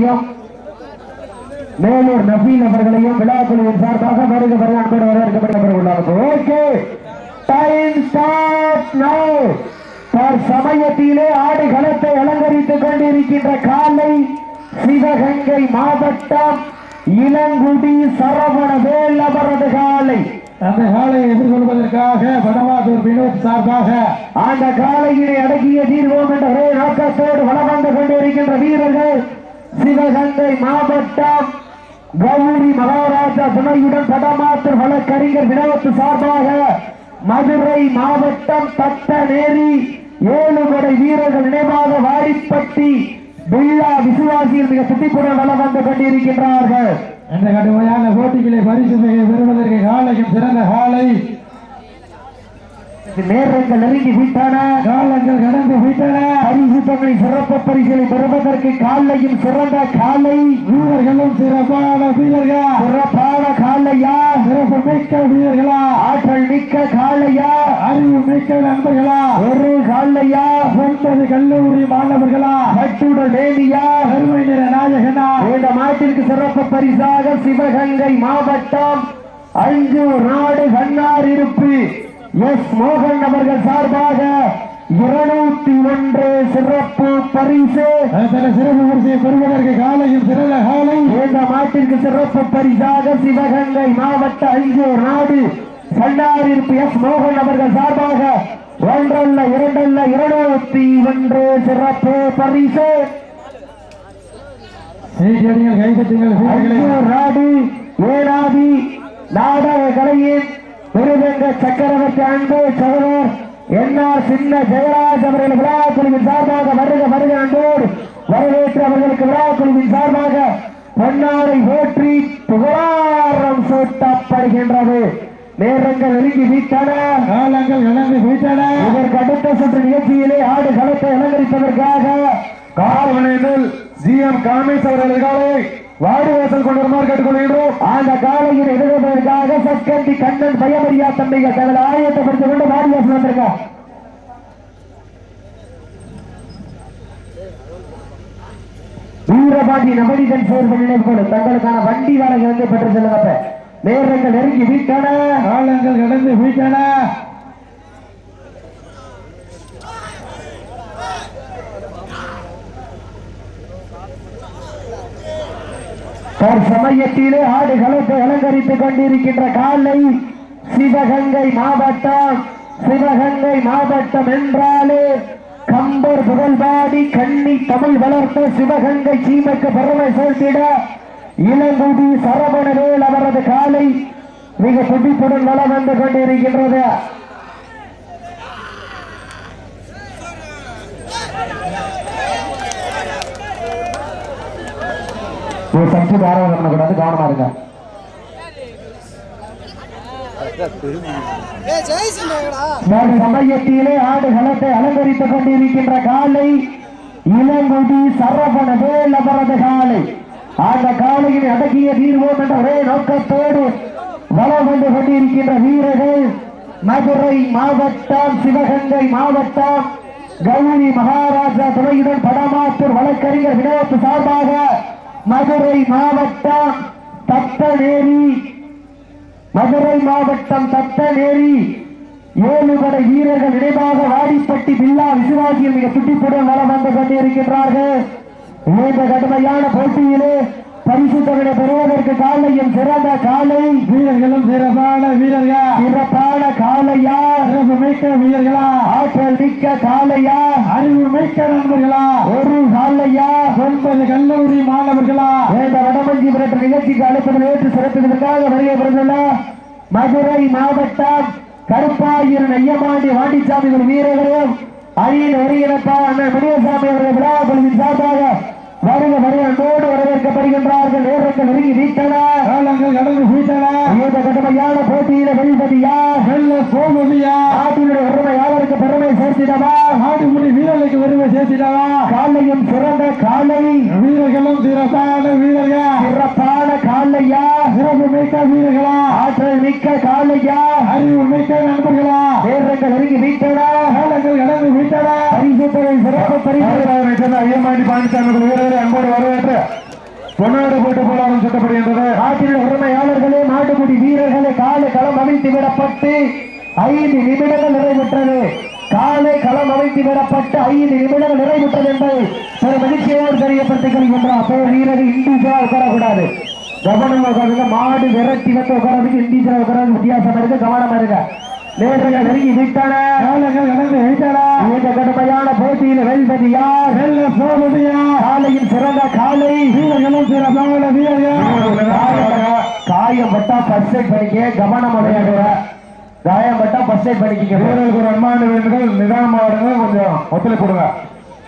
அவர்களையும் மேலூர் நபீல் அவர்களையும் விழாக்குழுவின் சார்பாக வருக வருக அன்போடு வரவேற்கப்பட்டு ஓகே. டைம் ஸ்டார்ட் நோ சமயத்திலே ஆடு களத்தை அலங்கரித்துக் கொண்டிருக்கின்ற காலை சிவகங்கை மாவட்டம் இளங்குடி சரவணவேல் அவரது காலை. அந்த காலை எதிர்கொள்வதற்காக வடமாதூர் வினோத் சார்பாக அந்த காலையினை அடக்கிய தீர்வோம் என்ற ஒரே நோக்கத்தோடு வளம் வந்து கொண்டிருக்கின்ற வீரர்கள் சிவகங்கை மாவட்டம் கௌரி மகாராஜா துணையுடன் படமாத்தூர் வழக்கறிஞர் வினோத் சார்பாக மதுரை மாவட்டம் தட்டநேரி ஏழுமடை வீரர்கள் நினைவாக வாடிப்பட்டி பில்லா விசுவாசியில் மிக சுட்டிப்புடன் வளம் வந்து கொண்டிருக்கின்றார்கள். என்ற கடுமையான போட்டிகளை பரிசு பெறுவதற்கு காலையும் சிறந்த காலை நேரங்கள் நெருங்கி விட்டன. காலங்கள் கடந்து விட்டன. பரிசு தொகை சிறப்பு பரிசுகளை பெறுவதற்கு காலையும் சிறந்த காலை. வீரர்களும் சிறப்பான வீரர்களா? சிறப்பான காலையா? சிறப்பு மிக்க வீரர்களா? ஆற்றல் மிக்க காலையா? அறிவு மிக்க நண்பர்களா? ஒரு காலையா? ஒன்பது கல்லூரி மாணவர்களா? கட்டுடல் தேவியா அருமை நிற நாயகனா? இந்த மாட்டிற்கு சிறப்பு பரிசாக சிவகங்கை மாவட்டம் அஞ்சு நாடு கண்ணார் இருப்பு. எஸ் மோகன் அவர்கள் சார்பாக இருநூத்தி ஒன்று சிறப்பு பரிசு. சிறப்பு வரிசையை பெறுவதற்கு காலையும் சிறந்த காலை. இந்த மாட்டிற்கு சிறப்பு பரிசாக சிவகங்கை மாவட்ட அஞ்சு நாடு கண்ணாரிருப்பு எஸ் மோகன் அவர்கள் சார்பாக ஒன்றல்ல இரண்டல்ல இருநூத்தி ஒன்று சிறப்பு பரிசு. அஞ்சு நாடு ஏனாதி நாடக கலையின் மிருதங்க சக்கரவர்த்தி அன்பு சகோதரர் என்ஆர் சின்ன ஜெயராஜ் அவர்கள் விழா குழுவின் சார்பாக வருக வருக அன்போடு வரவேற்று அவர்களுக்கு விழா குழுவின் சார்பாக பொன்னாடை போற்றி புகழாரம் சூட்டப்படுகின்றது. நேரங்கள் நெருங்கி விட்டன. காலங்கள் கடந்து விட்டன. இதற்கு அடுத்த சுற்று நிகழ்ச்சியிலே ஆடு களத்தை அலங்கரிப்பதற்காக கார்வனையில் ஜி எம் காமேஷ் அவர்களுக்காக வாடி வாசல் கொண்டு கேட்டுக்கொள்கிறோம் அந்த காலையில் எதிர்ப்பதற்காக சக்கந்தி கண்ணன் பயமரியா தம்பிகள் தங்கள் ஆயத்தப்படுத்திக் கொண்டு வாடி வாசல் வந்திருக்க வீரபாண்டி நபடிதன் சேர்வு நினைவுகள் தங்களுக்கான வண்டி வாடகை வந்து பெற்று செல்லுங்க நேரங்கள் நெருங்கி வீட்டான. காலங்கள் கடந்து வீட்டான. சமயத்திலே ஆடுகளத்தை அலங்கரித்துக் கொண்டிருக்கின்ற காலை சிவகங்கை மாவட்டம் சிவகங்கை மாவட்டம் என்றாலே கம்பர் புகழ்பாடி கண்ணி தமிழ் வளர்த்த சிவகங்கை சீமைக்கு பெருமை சேர்த்திட இளங்குடி சரவணவேல் அவரது காலை மிக துடிப்புடன் வளம் வந்து கொண்டிருக்கின்றது. ஒரு சற்று பாரதம் பண்ணக்கூடாது கவனமா இருங்க. சமயத்திலே ஆடு களத்தை அலங்கரித்துக் கொண்டிருக்கின்ற காலை இளங்குடி சரவண வேல் அவரது காலை அந்த காலையில் அடக்கிய தீர்வோம் என்ற ஒரே நோக்கத்தோடு வளம் வந்து கொண்டிருக்கின்ற வீரர்கள் மதுரை மாவட்டம் சிவகங்கை மாவட்டம் கௌரி மகாராஜா துணையுடன் படமாத்தூர் வழக்கறிஞர் வினோத் சார்பாக மதுரை மாவட்டம் தத்தநேரி மதுரை மாவட்டம் தத்தநேரி ஏழு படை வீரர்கள் நினைவாக வாடிப்பட்டி பில்லா விசுவாசியில் மிக சுட்டிப்புடன் வளம் வந்து கொண்டிருக்கின்றார்கள். இந்த கடுமையான போட்டியிலே பரிசு தொகை பெறுவதற்கு காலையும் சிறந்த காலை. வீரர்களும் சிறப்பான வீரர்கள். சிறப்பான காலையா? சிறப்பு மிக்க வீரர்களா? ஆற்றல் மிக்க காலையா? அறிவு மிக்க நண்பர்களா? ஒரு காலையா? ஒன்பது கல்லூரி மாணவர்களா? இந்த வடமஞ்சி விரட்டு நிகழ்ச்சிக்கு அழைப்பதில் ஏற்று சிறப்பிப்பதற்காக வருகை பெறுந்துள்ள மதுரை மாவட்டம் கருப்பாயூர் ஐயமாண்டி வாண்டிச்சாமி ஒரு வீரர்களும் அணியின் ஒருங்கிணைப்பா அண்ணன் முனியசாமி அவர்கள் விழா குழுவின் சார்பாக வருக வருக அன்போடு வரவேற்கப்படுகின்றார்கள். நேரங்கள் நெருங்கி வீட்டன காலங்கள் கடந்து விட்டன இந்த கடுமையான போட்டியில வெல்வது யார் வெல்ல போகுதியா நாட்டினுடைய பெருமை யாருக்கு பெருமை சேர்த்திடவா? ஆடுமுடி வீரர்களுக்கு வருவ சேர்த்திடவா? காலையும் சிறந்த காலை. வீரர்களும் சிறப்பான வீரர்கள்? சிறப்பான காலையா? சிறப்பு மிக்க வீரர்களா? ஆற்றல் மிக்க காலையா? அறிவு மிக்க நண்பர்களா? நேரங்கள் நெருங்கி வீட்டன காலங்கள் கடந்து விட்டன பரிசு. தொகை சிறப்பு பரிசு ஐயமாண்டி பாண்டிசாமி வீரர்களை அன்போடு வரவேற்று பொன்னாடு போட்டு போலாரும் சுட்டப்படுகின்றது. நாட்டின் உரிமையாளர்களே மாட்டுக்குடி வீரர்களே காலை களம் அமைத்து விடப்பட்டு ஐந்து நிமிடங்கள் நிறைவுற்றது. காலை களம் அமைத்து விடப்பட்டு ஐந்து நிமிடங்கள் நிறைவுற்றது என்பதை ஒரு மகிழ்ச்சியோடு தெரியப்படுத்திக் கொள்கின்றோம் அப்போ வீரர்கள் இண்டிவிஜுவலா உட்காரக்கூடாது. கவனம் உட்காருங்க. மாடு விரட்டி வந்து உட்காரதுக்கு இண்டிவிஜுவலா உட்காரது வித்தியாசம் இருக்கு. கவனமா இருங்க. நேர்கள் நெருங்கி விட்டன. காலங்கள் கடந்து விட்டன. இந்த கடுமையான போட்டியில் வெல்வது யார் வெல்ல போவதையா? காலையில் சிறந்த காலை. வீரர்களும் சிறப்பான வீரர்கள். காயம் பட்டா எய்ட் பண்ணிக்க கவனம் விளையாடுற காயப்பட்டா பட்டா ஃபர்ஸ்ட் எய்ட் வீரர்களுக்கு ஒரு அன்பான வேண்டுகள். நிதானமா இருங்க கொஞ்சம் ஒத்துழைப்பு கொடுங்க.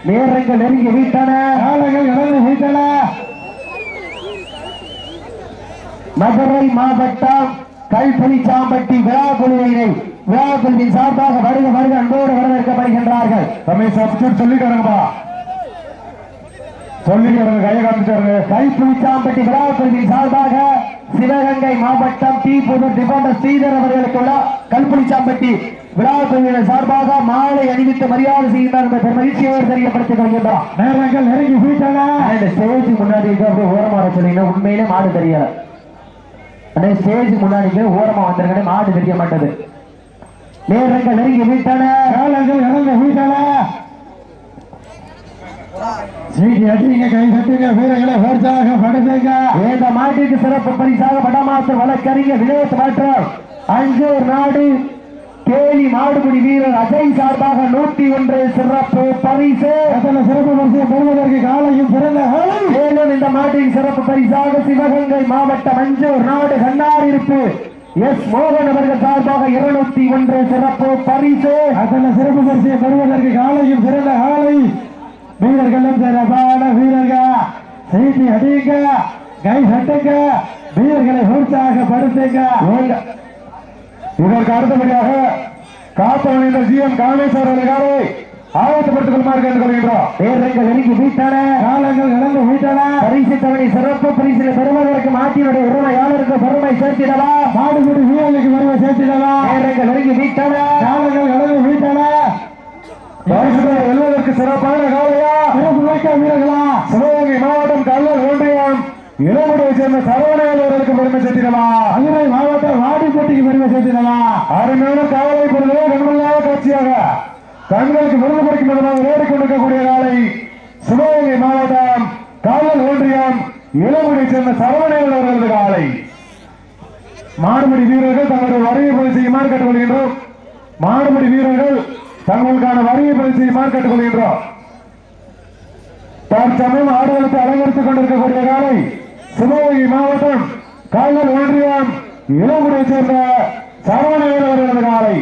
நேரங்கள் நெருங்கி வீட்டன. காலங்கள் கடந்து மதுரை மாவட்டம் கல்புலிச்சாம்பட்டி விழாக்குழுவினை விழாக்குழுவின் சார்பாக வருக வருக அன்போடு வரவேற்கப்படுகின்றார்கள். தம்மை சப்ஸ்டியூட் சொல்லிட்டாருங்கப்பா. சொல்லிட்டாருங்க கையை காமிச்சாருங்க கல்புலிச்சாம்பட்டி விழாக்குழுவின் சார்பாக சிவகங்கை மாவட்டம் டி புதூர் டிபாண்டர் ஸ்ரீதர் அவர்களுக்குள்ள கல்புலிச்சாம்பட்டி விழாக்குழுவினர் சார்பாக மாலை அணிவித்து மரியாதை செய்கின்றார் என்ற மகிழ்ச்சியோடு தெரியப்படுத்திக் கொள்கின்றோம் நேரங்கள் நெருங்கி விட்டன இந்த ஸ்டேஜ் முன்னாடி அப்படியே ஓரமா சொன்னீங்கன்னா உண்மையிலே மாடு தெரியல. அண்ணே ஸ்டேஜ் முன்னாடி ஓரமா வந்திருக்கனே மாடு தெரிய மாட்டது. நேரங்கள் நெருங்கி விட்டன காலங்கள் கடந்து விட்டன சீட்டி அடிங்க கை தட்டுங்க வீரர்களை உற்சாக படுத்துங்க. இந்த மாட்டிற்கு சிறப்பு பரிசாக வடமாத்தர் வழக்கறிஞர் வினோத் மாற்றம் நாடு கேலி மாடுபிடி வீரர் அஜய் சார்பாக நூத்தி ஒன்று சிறப்பு பரிசு. அத்தனை சிறப்பு பரிசு பெறுவதற்கு காலையும் பிறந்த மேலும் இந்த மாட்டின் சிறப்பு பரிசாக சிவகங்கை மாவட்டம் அஞ்சூர் நாடு கண்ணார் இருப்பு எஸ் மோகன் அவர்கள் சார்பாக இருநூத்தி ஒன்று சிறப்பு பரிசு. அத்தனை சிறப்பு பரிசை பெறுவதற்கு காலையும் பிறந்த காலை வீரர்களும் சிறப்பான வீரர்கள். சீட்டி அடிங்க கை தட்டுங்க வீரர்களை உற்சாகப்படுத்துங்க. இதற்கு அடுத்தபடியாக காப்பவன் ஜி எம் காமேஸ்வரர் அவர்களை ஆயத்தப்படுத்திக் கொள்ளுமாறு கேட்டுக்கொள்கின்றோம். நேரங்கள் நெருங்கி வீட்டன காலங்கள் நடந்து விட்டன பரிசு தவணை சிறப்பு பரிசில் பெறுவதற்கு மாட்டினுடைய உரிமையாளருக்கு பெருமை சேர்த்திடவா? மாடுபிடி வீரர்களுக்கு வருவ சேர்த்திடலாம் நேரங்கள் நெருங்கி வீட்டன காலங்கள் கடந்து விட்டன வெல்வதற்கு சிறப்பான காலையா? சிறப்பு மிக்க வீரர்களா? சிவகங்கை மாவட்டம் கல்லூர் ஒன்றியம். இளமுடைய சேர்ந்த சரவணையாளர்களுக்கு பெருமை சேர்த்திடலாம் மதுரை மாவட்டம் வாடிப்பட்டிக்கு பெருமை சேர்த்திடலாம் அருமையான காவலை பொருளே கண்மல்லாத காட்சியாக. கண்களுக்கு விருது படைக்கும் விதமாக ஓடிக்கொண்டிருக்கக்கூடிய காலை சிவகங்கை மாவட்டம் காவல் ஒன்றியம். இளமுடைய சேர்ந்த சரவணையாளர்களது காலை. மாடுபிடி வீரர்கள் தங்களுடைய வரியை பதிவு செய்யுமாறு கேட்டுக்கொள்கின்றோம் மாடுபிடி வீரர்கள் தங்களுக்கான வரியை பதிவு மார்க்கெட்டுக் கொள்கின்றோம். தற்சமயம் ஆடுகளுக்கு அலங்கரித்துக் கொண்டிருக்கக்கூடிய காலை சிவகங்கை மாவட்டம் கால்கள் ஒன்றியம் இளமுறை சேர்ந்த சரவணையர் அவர்களது காலை.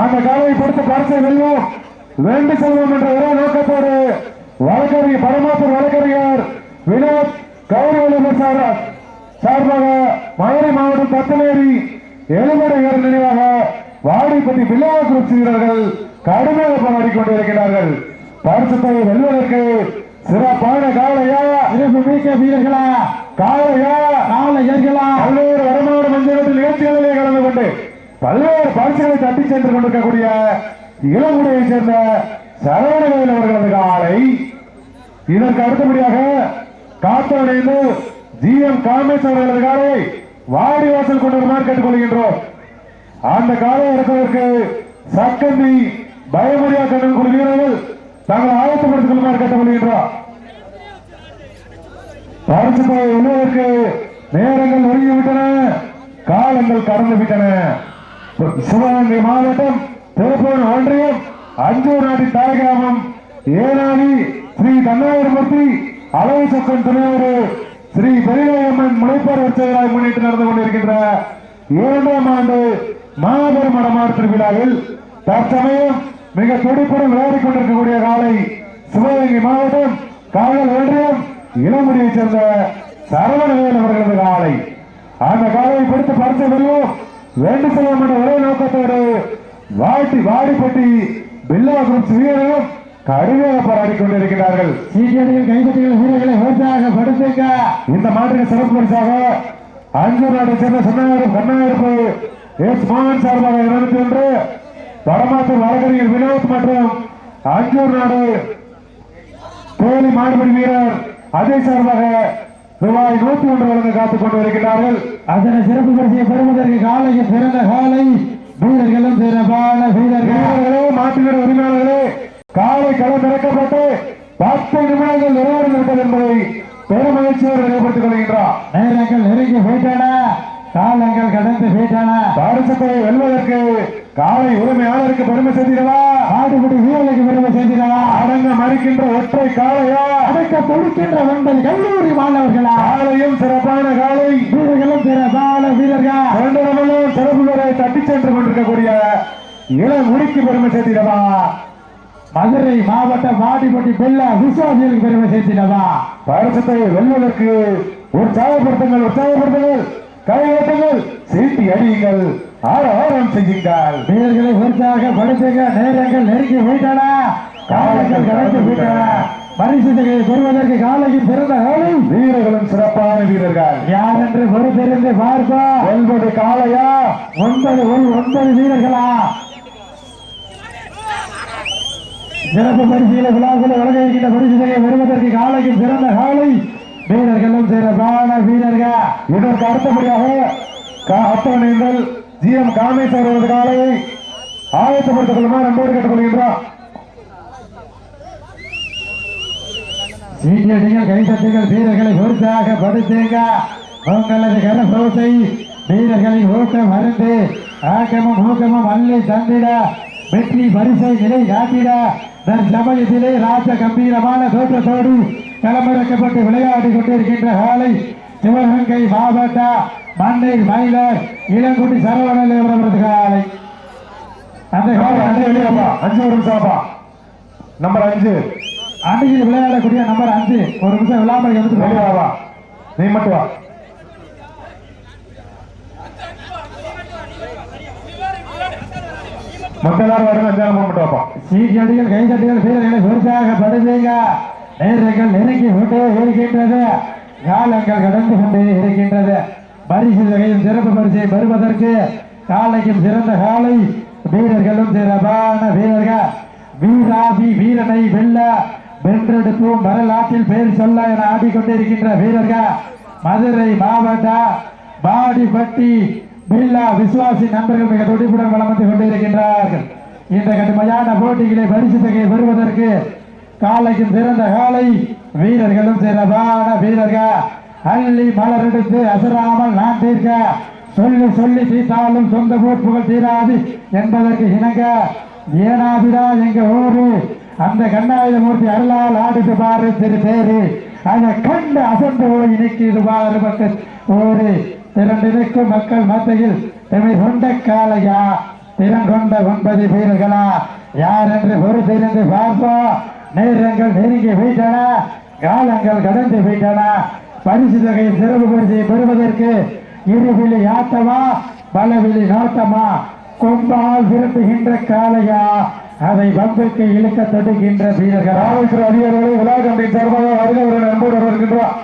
அந்த காலை பொறுத்து பரிசை வெல்வோம். வேண்டு செல்வோம் என்ற ஒரே நோக்கத்தோடு வழக்கறிஞர் பரமாத்தூர் வழக்கறிஞர் வினோத் கௌரவ சார் சார்பாக மதுரை மாவட்டம் பத்தனேரி எலுமடையர் நினைவாக வாடிப்பட்டி பில்லாவ குரூப் வீரர்கள் கடுமையாக போராடி கொண்டிருக்கிறார்கள் பரிசுத்தை வெல்வதற்கு சிறப்பான காலையா சிறப்பு மிக்க வீரர்களா? காலையா காலையர்களா பல்வேறு வருமான மஞ்சள் நிகழ்ச்சிகளிலே கலந்து கொண்டு பல்வேறு பரிசுகளை தட்டி சென்று கொண்டிருக்கக்கூடிய இளங்குடியை சேர்ந்த சரவணவேல் அவர்களது காலை இதற்கு அடுத்தபடியாக காத்தவனைந்து ஜி எம் காமேஷ் அவர்களது காலை வாடி வாசல் கொண்டு வருமாறு கேட்டுக்கொள்கின்றோம் அந்த காலை இறக்குவதற்கு சக்கந்தி பயமறியா கண்ணன் குழு வீரர்கள் தாங்கள் ஆயத்தப்படுத்திக் கொள்ளுமாறு கேட்டுக்கொள்கின்றோம் பரிசுத்தை வெல்வதற்கு நேரங்கள் ஒதுங்கிவிட்டன காலங்கள் கடந்து விட்டன சிவகங்கை மாவட்டம் திருப்பூர் ஒன்றியம் அஞ்சூர் நாட்டி தாய் ஏனாடி ஸ்ரீ தன்னாயிரமூர்த்தி அலவு சொக்கன் துணையோடு ஸ்ரீ பெரியம்மன் முனைப்பார் உற்சவராய் முன்னிட்டு நடந்து கொண்டிருக்கின்ற இரண்டாம் ஆண்டு மாபெரும் மடமாறு திருவிழாவில் தற்சமயம் மிக துடிப்புடன் விளையாடிக் கொண்டிருக்கக்கூடிய காலை சிவகங்கை மாவட்டம் காவல் ஒன்றியம் இளமுடியைச் சேர்ந்த சரவணவேல் அவர்களது காலை. அந்த காலையை பிடித்து பரிசு வெல்வோம் வேண்டு செல்வோம் என்ற ஒரே நோக்கத்தோடு வாட்டி வாடிப்பட்டி பில்லா குரூப்ஸ் வீரர்களும் கடுமையாக போராடி கொண்டிருக்கிறார்கள் சீக்கியர்கள் கைப்பற்றிகள் வீரர்களை விவசாய படுத்துங்க இந்த மாற்றுக்கு சிறப்பு பரிசாக அஞ்சு நாட்டை சேர்ந்த சொன்னாயிரம் கண்ணாயிரப்பு எஸ் மோகன் சார்பாக இருநூத்தி ஒன்று வடமாத்தூர் வழக்கறிஞர் வினோத் மற்றும் அஞ்சூர் நாடு கோழி மாடுபடி வீரர் அஜய் சார்பாக ரூபாய் நூத்தி ஒன்று வழங்க காத்துக் கொண்டு வருகிறார்கள் அதனை சிறப்பு பரிசையை பெறுவதற்கு காலைக்கு பிறந்த காலை வீரர்களும் சிறப்பான வீரர்கள். மாட்டுவீர உரிமையாளர்களே காலை களம் திறக்கப்பட்டு பத்து நிமிடங்கள் நிறைவடைந்திருப்பது என்பதை பெருமகிழ்ச்சியோடு நினைவுபடுத்திக் கொள்கின்றார். நேரங்கள் நெருங்கி போயிட்டன. காலங்கள் கடந்து போயிட்டன. பாரசத்தை வெல்வதற்கு காலை உரிமையாளருக்கு பெருமை சேர்த்திடவா? ஆடுபடி வீரர்களுக்கு பெருமை சேர்த்திடவா? அடங்க மறுக்கின்ற ஒற்றை காளையா? அடக்க தொடுக்கின்ற ஒன்பது கல்லூரி மாணவர்களா? காலையும் சிறப்பான காலை வீரர்களும் சிறப்பான வீரர்கள்? இரண்டு சிறப்பு வரை தட்டிச் சென்று கொண்டிருக்கக்கூடிய இளம் முடிக்கு பெருமை சேர்த்திடவா? மதுரை மாவட்டம் வாடிப்பட்டி பெல்லா விசுவாசிகளுக்கு பெருமை சேர்த்திடவா? பாரசத்தை வெல்வதற்கு உற்சாகப்படுத்துங்கள் உற்சாகப்படுத்துங்கள். கையெழுத்துங்கள் சீட்டி அடியுங்கள். ஆரவாரம் செய்யுங்கள் வீரர்களை உற்சாகப்படுத்துங்க நேரங்கள் நெருங்கி போயிட்டன. காலங்கள் கடந்து போயிட்டன. பரிசு தொகையை பெறுவதற்கு காலைக்கு பிறந்த காலை வீரர்களும் சிறப்பான வீரர்கள். யார் என்று பொறுத்திருந்து பார்ப்போம். வெல்வது காளையா? ஒன்பது ஒரு ஒன்பது வீரர்களா? சிறப்பு பரிசீல விழாக்களை வழங்க இருக்கின்ற பரிசு தொகையை பெறுவதற்கு காலைக்கு பிறந்த காலை வீரர்களும் சிறப்பான வீரர்கள். இதற்கு அடுத்தபடியாக அட்டவணைகள் ஜி எம் காமேஸ்வரர் அவரது காலையை ஆயத்தப்படுத்திக் கொள்ளுமாறு அன்போடு கேட்டுக்கொள்கின்றார். சீட்டியடிகள் கைதட்டுகள் வீரர்களை உற்சாகப்படுத்துங்க உங்களது கரசோசை வீரர்களின் ஊக்கம் மருந்து ஆக்கமும் ஊக்கமும் அள்ளி தந்திட. வெற்றி பரிசை நிலை காட்டிட. தற்சமயத்திலே ராஜ கம்பீரமான தோற்றத்தோடு களமிறக்கப்பட்டு விளையாடி கொண்டிருக்கின்ற காலை சிவகங்கை மாவட்ட மண்ணீர் மயிலர் இளங்குடி சரவணன் அவரது காலை. அந்த காலை அஞ்சு அந்த வெளியாப்பா. அஞ்சு ஒரு நிமிஷம்ப்பா நம்பர் அஞ்சு. அன்னையில் விளையாடக்கூடிய நம்பர் அஞ்சு. ஒரு நிமிஷம் விழாமல் எடுத்து வெளியாவா நீ மட்டும் வா. மத்த எல்லாரும் வரணும். அஞ்சாலும் மட்டும் வாப்பா. சீக்கியடிகள் கைதட்டிகள் வீரர்களை உற்சாகப்படுத்துங்க நேரங்கள் நெருங்கி கொண்டே இருக்கின்றது. காலங்கள் கடந்து கொண்டே இருக்கின்றது. பரிசு தொகையும் சிறப்பு பரிசை பெறுவதற்கு காலைக்கும் சிறந்த காலை வீரர்களும் சிறப்பான வீரர்கள். வீராதி வீரனை வெல்ல வென்றெடுக்கும் வரலாற்றில் பெயர் சொல்ல என ஆடிக்கொண்டிருக்கின்ற வீரர்கள். மதுரை மாவட்ட பாடிப்பட்டி பில்லா விசுவாசி நண்பர்கள் மிக துடிப்புடன் வளம் வந்து கொண்டிருக்கின்றார்கள். இந்த கடுமையான போட்டிகளை பரிசு தொகையை பெறுவதற்கு காலைக்கும் சிறந்த காலை வீரர்களும் சிறப்பான வீரர்கள். அள்ளி மலரெடுத்து அசராமல் நான் தீர்க்க. சொல்லி சொல்லி தீர்த்தாலும் சொந்த ஊர் புகழ் தீராது என்பதற்கு இணங்க. ஏனாபிடா எங்க ஊரு? அந்த கண்ணாயுதமூர்த்தி அருளால் ஆடிட்டு பாரு திரு பேரு அதை கண்டு அசந்து போய் நிற்கிறது பாரு மக்கள் ஊரு. திரண்டு நிற்கும் மக்கள் மத்தியில் தமிழ் கொண்ட காலையா திறன் கொண்ட ஒன்பது வீரர்களா? யார் என்று பொறுத்திருந்து பார்ப்போம். நேரங்கள் நெருங்கி போயிட்டன. காலங்கள் கடந்து போயிட்டன. பரிசு தொகை சிறப்பு பரிசை பெறுவதற்கு இருவிழி ஆட்டமா பலவிழி நாட்டமா? கொம்பால் விரும்புகின்ற காளையா? அதை பம்புக்கு இழுக்க தொடுகின்ற வீரர்களா. காவல்துறை அதிகாரிகளை விழா கமிட்டியின் சார்பாக வருக ஒரு அன்போடு வருகின்றோம்.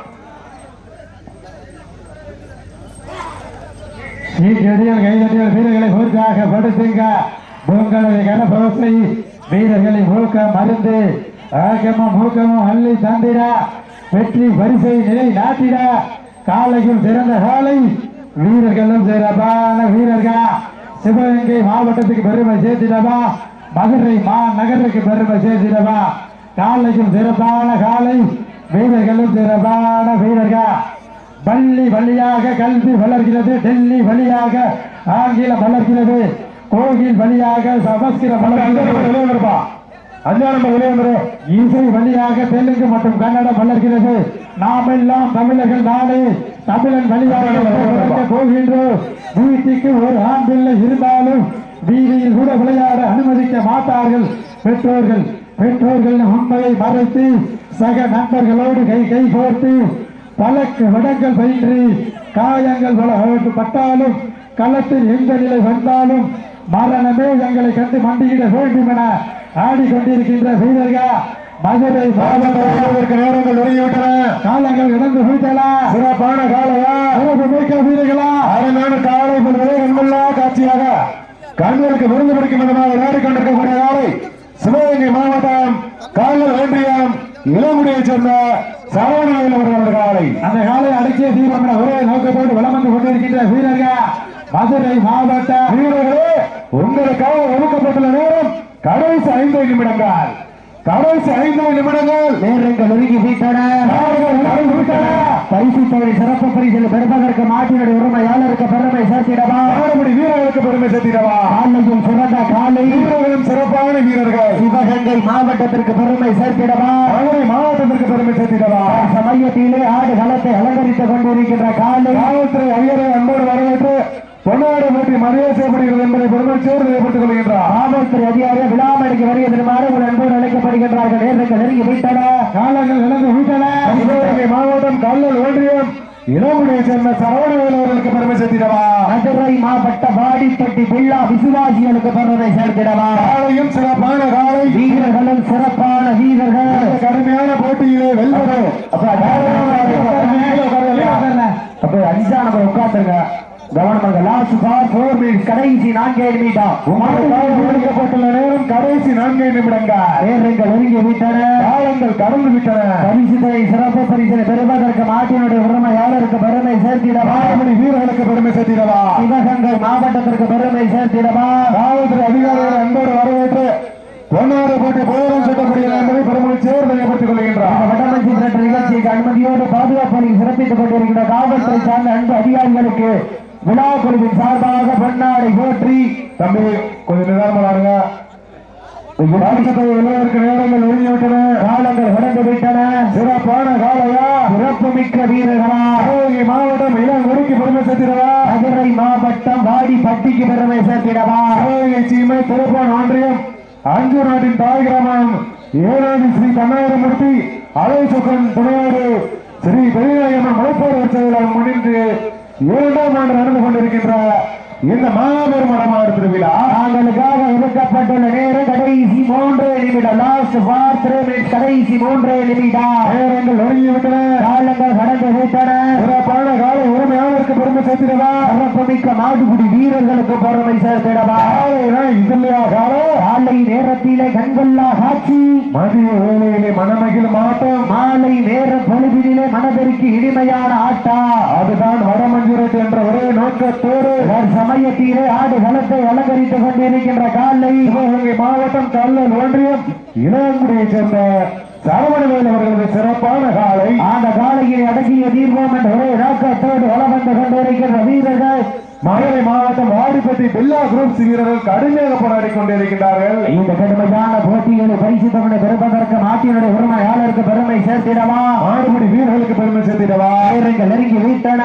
சீக்கிரடிகள் கைதட்டிகள் வீரர்களை ஊர்க்காக படுத்துங்க. உங்களது கனபோசை வீரர்களை ஊக்க மருந்து ஆக்கமும் ஊக்கமும் அள்ளி தந்திட. வெற்றி பரிசை நிலை நாட்டிட காலையில் சிறந்த காலை. வீரர்களும் சிறப்பான வீரர்கள். சிவகங்கை மாவட்டத்துக்கு பெருமை சேர்த்திடவா. மதுரை மா நகருக்கு பெருமை சேர்த்திடவா. காலையில் சிறப்பான காலை. வீரர்களும் சிறப்பான வீரர்கள். பள்ளி வழியாக கல்வி வளர்கிறது. டெல்லி வழியாக ஆங்கிலம் வளர்கிறது. கோயில் வழியாக சமஸ்கிரம் வளர்கிறது. வெளியே வந்துரு இசை வழியாக தெலுங்கு மற்றும் கன்னடம் வளர்கிறது நாம் எல்லாம் தமிழர்கள் நாடு தமிழன் வழியாக போகின்றோம். வீட்டுக்கு ஒரு ஆண் பிள்ளை இருந்தாலும் வீதியில் கூட விளையாட அனுமதிக்க மாட்டார்கள். பெற்றோர்கள் பெற்றோர்கள் உண்மையை மறைத்து சக நண்பர்களோடு கை கை கோர்த்து பழக்க வடங்கள் பயின்று காயங்கள் பல- பட்டாலும் களத்தில் எந்த நிலை வந்தாலும் மரணமே எங்களை கண்டு மண்டியிட வேண்டும் என ஆடிக்கொண்டிருக்கின்ற வீரர்கள் மதுரை மாவட்ட இதற்கு நேரங்கள் நெருங்கிவிட்டன காலங்கள் இழந்து போயிட்டலா சிறப்பான காலையா சிறப்பு மிக்க வீரர்களா? அருமையான காலை என்பதே கண்மல்லா காட்சியாக கண்களுக்கு விருந்து பிடிக்கும் விதமாக விளையாடி கொண்டிருக்கக்கூடிய காலை சிவகங்கை மாவட்டம் கால்கள் ஒன்றியம் இளங்குடியைச் சேர்ந்த சரவணையில் அவர்களது காலை. அந்த காலை அடக்கிய தீபம் என ஒரே நோக்கத்தோடு வளம் வந்து கொண்டிருக்கின்ற வீரர்கள் மதுரை மாவட்ட வீரர்களே உங்களுக்காக ஒதுக்கப்பட்டுள்ள நேரம் கடைசி ஐந்து நிமிடங்கள். கடைசி ஐந்து நிமிடங்கள். நேரங்கள் ஒதுக்கி விட்டன. பரிசு தொகை சிறப்பு பரிசில் பெறுவதற்கு மாட்டினுடைய உரிமையாளருக்கு பெருமை சேர்த்திடவா? ஆடுபடி வீரர்களுக்கு பெருமை சேர்த்திடவா? காலையும் சிறந்த காலை. வீரர்களும் சிறப்பான வீரர்கள். சிவகங்கை மாவட்டத்திற்கு பெருமை சேர்த்திடவா? மதுரை மாவட்டத்திற்கு பெருமை சேர்த்திடவா? சமயத்திலே ஆடு களத்தை அலங்கரித்துக் கொண்டிருக்கின்ற காலை. காவல்துறை ஐயரை அன்போடு வரவேற்று பொன்னாடு போட்டி மரியாதை செய்யப்படுகிறது என்பதை பெருமச்சோடு ஏற்பட்டுக் கொள்கின்றார். காவல்துறை அதிகாரி விழாமணிக்கு வருகிறதுமாறு உங்கள் அன்போடு அழைக்கப்படுகின்றார்கள். நேரங்கள் நெருங்கி விட்டன. காலங்கள் இழந்து விட்டன. மாவட்டம் கல்லல் ஒன்றியம் இளமுடைய சேர்ந்த சரவணவேல் அவர்களுக்கு பெருமை சேர்த்திடவா? மதுரை மாவட்ட வாடிப்பட்டி பிள்ளா விசுவாசிகளுக்கு பெருமை சேர்த்திடவா? காலையும் சிறப்பான காலை. வீரர்களும் சிறப்பான வீரர்கள். கடுமையான போட்டியிலே வெல்வது? அப்ப அப்ப அஞ்சா நம்ம உட்காந்துருங்க கடைசி நான்கே நிமிடம் நேரம் கடைசி நான்கே நிமிடங்கள். நேரங்கள் நெருங்கி விட்டன காலங்கள் கடந்து விட்டன பரிசுத்தை சிறப்பு பரிசனை பெறுவதற்கு மாட்டினுடைய உரிமையாளருக்கு பெருமை சேர்த்திடவா? ஆடுபடி வீரர்களுக்கு பெருமை சேர்த்திடவா? சிவகங்கை மாவட்டத்திற்கு பெருமை சேர்த்திடவா? காவல்துறை அதிகாரிகள் அன்போடு வரவேற்று பொன்னாடு போட்டி போராட்டம் சட்டப்படுகிறது என்பதை பெருமை சேர்ந்து ஏற்படுத்திக் கொள்கின்றார். வடமஞ்சி நிகழ்ச்சிக்கு அனுமதியோடு பாதுகாப்பு பணி சிறப்பித்துக் கொண்டிருக்கின்ற காவல்துறை சார்ந்த அன்பு அதிகாரிகளுக்கு விழா குழுவின் சார்பாக பொன்னாடை போற்றி தம்பி கொஞ்சம் நிதானமா இருங்க. நேரங்கள் ஒதுங்கிவிட்டன காலங்கள் கடந்து விட்டன சிறப்பான காலையா? சிறப்பு மிக்க வீரர்களா? சிவகங்கை மாவட்டம் இளங்குடிக்கு பெருமை சேர்த்திடவா மதுரை மாவட்டம் வாடி பட்டிக்கு பெருமை சேர்த்திடவா சிவகங்கை சீமை திருப்பான் ஒன்றியம் அஞ்சு நாட்டின் தாய் கிராமம் ஏழாவது ஸ்ரீ கண்ணாயிரமூர்த்தி அலைசுகன் துணையோடு ஸ்ரீ பெரியநாயம்மன் முளைப்பாடு உற்சவம் முன்னின்று இரண்டாம் ஆண்டு நடந்து கொண்டிருக்கின்ற இந்த மாபெரும் மடமாடு திருவிழா தாங்களுக்காக ஒதுக்கப்பட்டுள்ள நேரம் கடைசி மூன்று நிமிடம் லாஸ்ட் ஃபார் த்ரீ மினிட்ஸ் கடைசி மூன்று நிமிடம். நேரங்கள் நொறுங்கிவிட்டன காலங்கள் கடந்து விட்டன. சிறப்பான காலை உரிமையாளருக்கு பெருமை சேர்த்திடவா? சிறப்புமிக்க மாடுபிடி வீரர்களுக்கு பெருமை சேர்த்திடவா? காலைனா இது இல்லையா? காலை? காலை நேரத்திலே கண்கொள்ளா காட்சி. மதிய வேலையிலே மனமகிழும் ஆட்டம் மாலை நேர பொழுதிலே மனதிற்கு இனிமையான ஆட்டா. அதுதான் வடமஞ்சுரட் என்ற ஒரே நோக்கத்தோடு. சமயத்திலே ஆடு களத்தை அலங்கரித்துக் கொண்டிருக்கின்ற காலை. சிவகங்கை மாவட்டம் கல்லல் ஒன்றியம். இளங்குடியைச் சேர்ந்த சரவணவேல் அவர்களது சிறப்பான காலை. அந்த காலையை அடக்கிய தீர்வோம் என்ற ஒரே நோக்கத்தோடு வளம் வந்து கொண்டிருக்கின்ற வீரர்கள். மதுரை மாவட்டம் வாடிப்பட்டி பில்லா குரூப்ஸ் வீரர்கள் கடுமையாக போராடி கொண்டிருக்கின்றார்கள். இந்த கடுமையான போட்டிகளை பரிசு தமிழை பெறுவதற்கு மாட்டினுடைய உரிமையாளருக்கு பெருமை சேர்த்திடவா? ஆடுபடி வீரர்களுக்கு பெருமை சேர்த்திடவா? வீரர்கள் நெருங்கி விட்டன.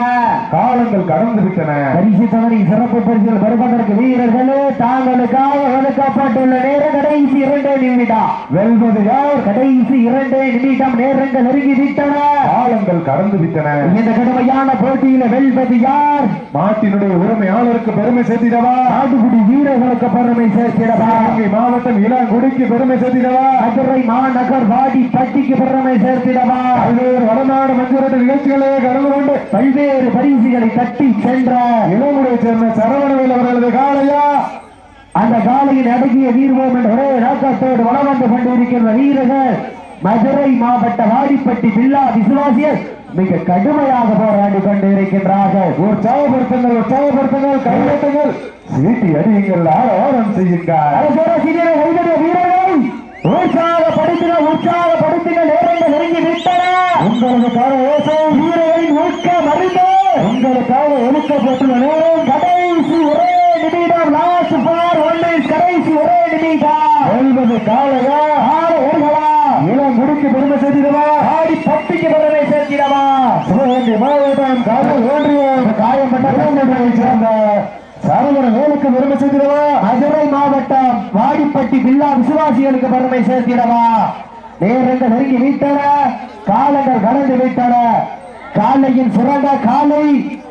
காலங்கள் கடந்து விட்டன. பரிசு தவறி சிறப்பு பரிசுகள் பெறுவதற்கு வீரர்களே தாங்களுக்காக ஒதுக்கப்பட்டுள்ள நேரம் கடைசி இரண்டே நிமிடம். வெல்வது யார்? கடைசி இரண்டே நிமிடம் நேரங்கள் நெருங்கி விட்டன. காலங்கள் கடந்து விட்டன. இந்த கடுமையான போட்டியில வெல்வது யார்? மாட்டினுடைய உரிமையாளருக்கு பெருமை சேர்த்திடவா? ஆடுகுடி வீரர்களுக்கு பெருமை சேர்த்திடவா? மாவட்டம் இளங்குடிக்கு பெருமை சேர்த்திடவா? மதுரை மாநகர் வாடி பட்டிக்கு பெருமை சேர்த்திடவா? பல்வேறு வடநாடு மஞ்சுரட்டு நிகழ்ச்சிகளே கலந்து கொண்டு பல்வேறு பரிசுகளை தட்டி சென்ற இளமுடைய சேர்ந்த சரவணவேல் அவர்களது காலையா அந்த காலையில் அடங்கிய வீர்வோம் என்ற ஒரே நோக்கத்தோடு வளம் வந்து கொண்டிருக்கின்ற வீரர்கள் மதுரை மாவட்ட வாடிப்பட்டி பில்லா விசுவாசியர் மிக கடுமையாக போராடி கொண்டிருக்கின்றார்கள். உற்சாகப்படுத்துங்கள் உற்சாகப்படுத்துங்கள் கைவிட்டுங்கள் சீட்டி அடியுங்கள் ஆரோரம் செய்யுங்கள். அரசோர சிறிய உற்சாகப்படுத்தின உற்சாகப்படுத்தின நேரம் கடைசி ஒரே நிமிடம் லாஸ்ட் ஃபார் ஒன் கடைசி ஒரே நிமிடம். வெல்வது காலையா? ஆறு ஓடுகளா இளம் முடிக்கு பெருமை சேர்த்திடவா ஆடி பட்டிக்கு பெருமை சேர்த்திடவா சிவகங்கை மாவட்டம் காவல் ஒன்றியம் சேர்ந்த சரவண வேலுக்கு பெருமை சேர்த்திடவா மதுரை மாவட்டம் வாடிப்பட்டி பில்லா விசுவாசிகளுக்கு பெருமை சேர்த்திடவா நேரங்கள் நெருங்கி விட்டன காலங்கள் கடந்து விட்டன. காலையின் சிறந்த காலை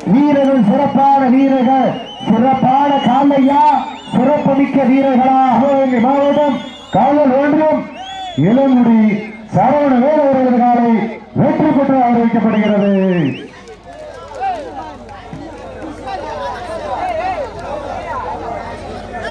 வீரர்கள் சிறப்பான வீரர்கள். சிறப்பான காலையா சிறப்பு மிக்க வீரர்களாக மாவட்டம் காவல் ஒன்றும் இளங்குடி சரவண வேலவர்களது காலை வெற்றி பெற்று அறிவிக்கப்படுகிறது